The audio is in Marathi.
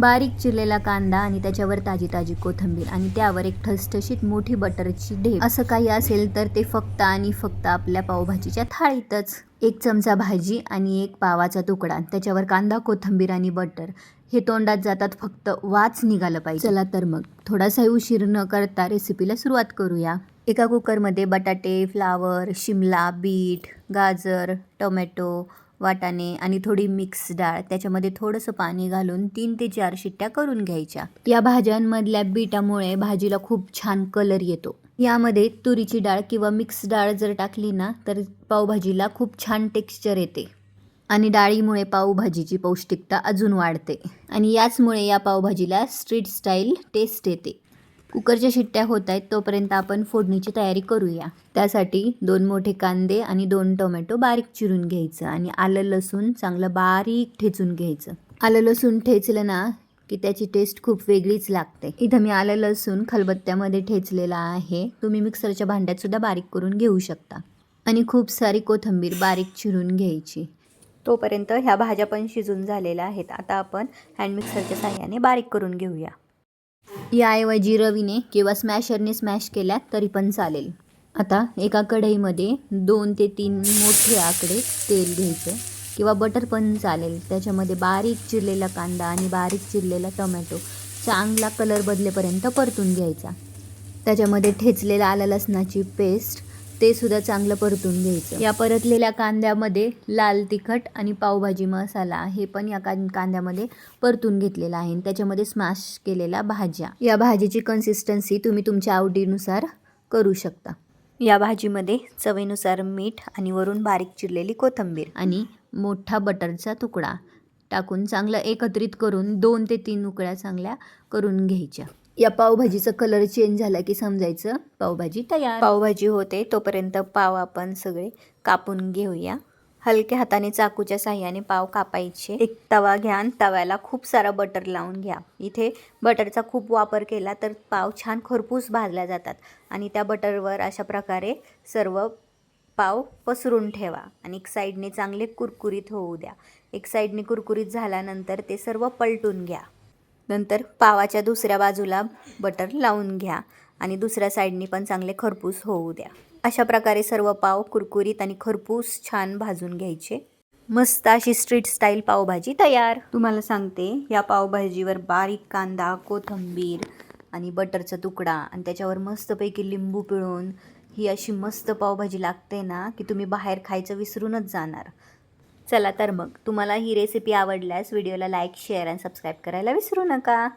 बारीक चिरलेला कांदा आणि त्याच्यावर ताजी ताजी कोथिंबीर आणि त्यावर एक ठसठशीत मोठी बटरची ढेप. असं काही असेल तर ते फक्त आणि फक्त आपल्या पावभाजीच्या थाळीतच. एक चमचा भाजी आणि एक पावाचा तुकडा त्याच्यावर कांदा कोथिंबीर आणि बटर हे तोंडात जातात फक्त वाच निघालं पाहिजे. चला तर मग थोडासा उशीर न करता रेसिपीला सुरुवात करूया. एका कुकरमध्ये बटाटे फ्लावर शिमला बीट गाजर टोमॅटो वाटाणे आणि थोडी मिक्स डाळ त्याच्यामध्ये थोडंसं पाणी घालून तीन ते चार शिट्ट्या करून घ्यायच्या. या भाज्यांमधल्या बीटामुळे भाजीला खूप छान कलर येतो. यामध्ये तुरीची डाळ किंवा मिक्स डाळ जर टाकली ना तर पावभाजीला खूप छान टेक्स्चर येते. आणि डाळीमुळे पावभाजीची पौष्टिकता अजून वाढते. आणि याचमुळे या पावभाजीला स्ट्रीट स्टाईल टेस्ट येते. कुकरच्या शिट्ट्या होत आहेत तोपर्यंत आपण फोडणीची तयारी करूया. त्यासाठी दोन मोठे कांदे आणि दोन टोमॅटो बारीक चिरून घ्यायचं आणि आलं लसूण चांगलं बारीक ठेचून घ्यायचं. आलं लसूण ठेचलं ना की त्याची टेस्ट खूप वेगळीच लागते. इथं मी आलं लसूण खलबत्त्यामध्ये ठेचलेला आहे. तुम्ही मिक्सरच्या भांड्यात सुद्धा बारीक करून घेऊ शकता. आणि खूप सारी कोथिंबीर बारीक चिरून घ्यायची. तोपर्यंत ह्या भाज्या पण शिजून झालेल्या आहेत. आता आपण हँड मिक्सरच्या साह्याने बारीक करून घेऊया. याऐवजी रवीने किंवा स्मॅशरने स्मॅश केल्या तरी पण चालेल. आता एका कढईमध्ये दोन ते तीन मोठे आकडे तेल घ्यायचं. किंवा बटर पण चालेल. त्याच्यामध्ये बारीक चिरलेला कांदा आणि बारीक चिरलेला टोमॅटो चांगला कलर बदलेपर्यंत परतून घ्यायचा. त्याच्यामध्ये ठेचलेला आलं लसणाची पेस्ट ते सुद्धा चांगलं परतून घ्यायचं. या परतलेल्या कांद्यामध्ये लाल तिखट आणि पावभाजी मसाला हे पण या कांद्यामध्ये परतून घेतलेला आहे. आणि त्याच्यामध्ये स्मॅश केलेल्या भाज्या. या भाजीची कन्सिस्टन्सी तुम्ही तुमच्या आवडीनुसार करू शकता. या भाजीमध्ये चवीनुसार मीठ आणि वरून बारीक चिरलेली कोथिंबीर. आणि मोठा बटरचा तुकडा टाकून चांगलं एकत्रित करून दोन ते तीन उकळ्या चांगल्या करून घ्यायच्या. या पावभाजीचा कलर चेंज झाला की समजायचं? पावभाजी तयार. पावभाजी होते तोपर्यंत पाव आपण सगळे कापून घेऊया. हलक्या हाताने चाकूच्या साह्याने पाव कापायचे. एक तवा घ्या आणि तव्याला खूप सारा बटर लावून घ्या. इथे बटरचा खूप वापर केला तर पाव छान खरपूस भाजल्या जातात. आणि त्या बटरवर अशा प्रकारे सर्व पाव पसरून ठेवा. आणि एक साईडने चांगले कुरकुरीत होऊ द्या. एक साईडने कुरकुरीत झाल्यानंतर ते सर्व पलटून घ्या. नंतर पावाच्या दुसऱ्या बाजूला बटर लावून घ्या आणि दुसऱ्या साईडनी पण चांगले खरपूस होऊ द्या. अशा प्रकारे सर्व पाव कुरकुरीत आणि खरपूस छान भाजून घ्यायचे. मस्त अशी स्ट्रीट स्टाईल पावभाजी तयार. तुम्हाला सांगते या पावभाजीवर बारीक कांदा कोथिंबीर आणि बटरचा तुकडा आणि त्याच्यावर मस्तपैकी लिंबू पिळून ही अशी मस्त पावभाजी लागते ना की तुम्ही बाहेर खायचं विसरूनच जाणार. चला तर मग. तुम्हाला ही रेसिपी आवडल्यास व्हिडिओला लाईक शेअर आणि सबस्क्राईब करायला विसरू नका.